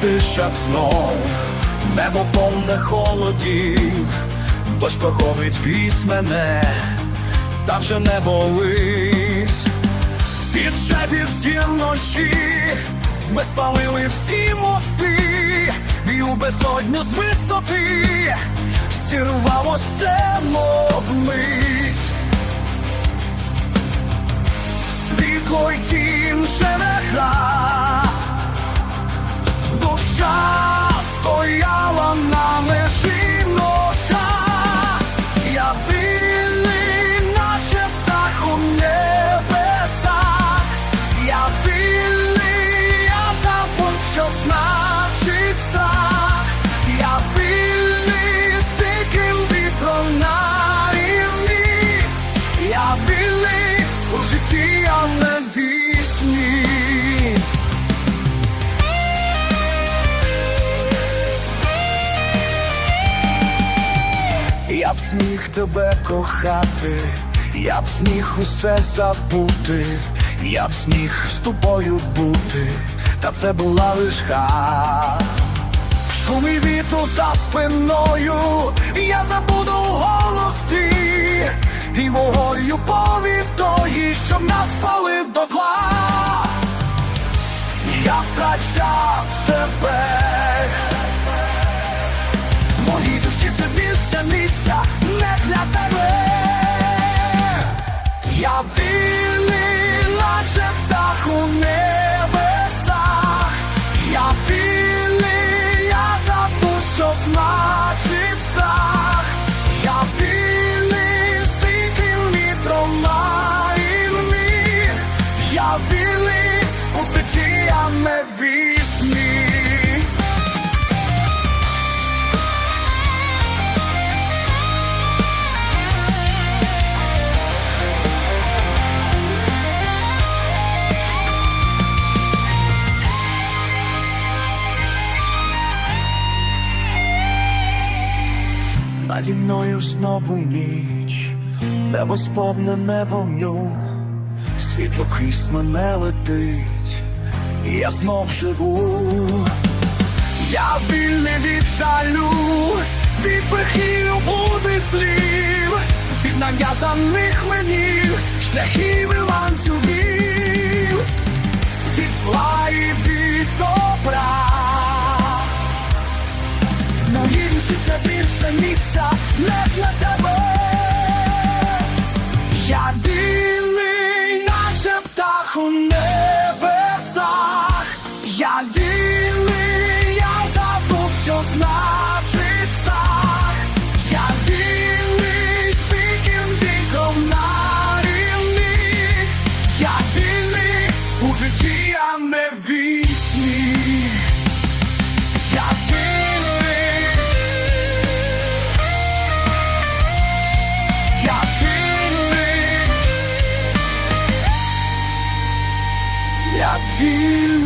тиша снов, небо повне холодів, дощ проходить крізь мене, та вже не болить. Під шепіт зір ночі ми спалили всі мости, і у безодню з висоти зірвалося мов мить. Світло й тінь б зміг тебе кохати, я б зміг усе забути, я б зміг з тобою бути, та це була лиш гра. Шум і за спиною, я забуду голос твій, і вогонь любові тої, що нас палив до тла. Я втрачав себе. Моїй душі вже більше місця у житті, а не вісні. Наді мною знову ніч, небо сповнене вогню, світло крізь мене летить, я знов живу. Я вільний від жалю, від брехів буде слів, від нав'язаних мені, шляхів і ланцюгів, від зла і від добра. В моїй більше місця не для тебе. Я вільний, що значить страх. Я вільний, з диким віком на рівні. Я вільний у житті, а не в вісні. Я вільний, я вільний, я вільний.